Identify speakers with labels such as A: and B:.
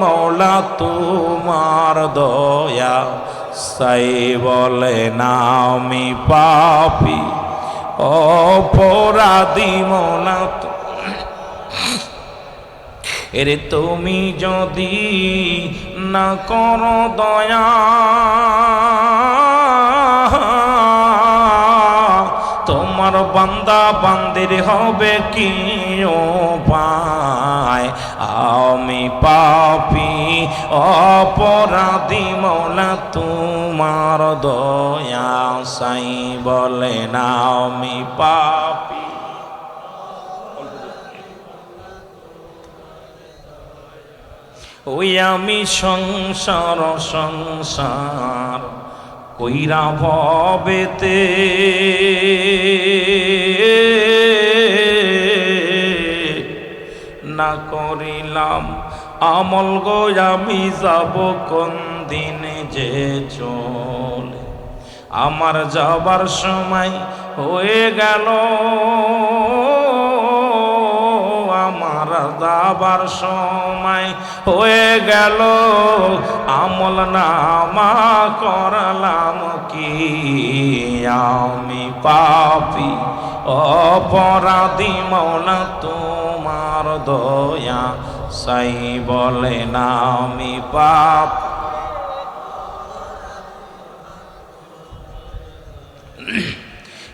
A: মৌলা তোমার দয়া, সাই বলে না আমি পাপি। অপরাধী মৌলা এরে তুমি যদি না করো দয়া, তোমার বান্দা বান্দির হবে কি পায় আমি পাপি, অপরাধী মৌলা, তোমার দয়া সাই বলে না আমি পাপি। ওই আমি সংসার সংসার কইরা ভবেতে। না করিলাম। আমল গো, আমি যাব কোন দিন যে চলে? আমার যাবার সময় হয়ে গেল। আমার যাবার সময় হয়ে গেল। আমল নামা করলাম কি আমি পাপি, অপরাধী মৌলা, তোমার দয়া সাই বলে না পাপ Yeah.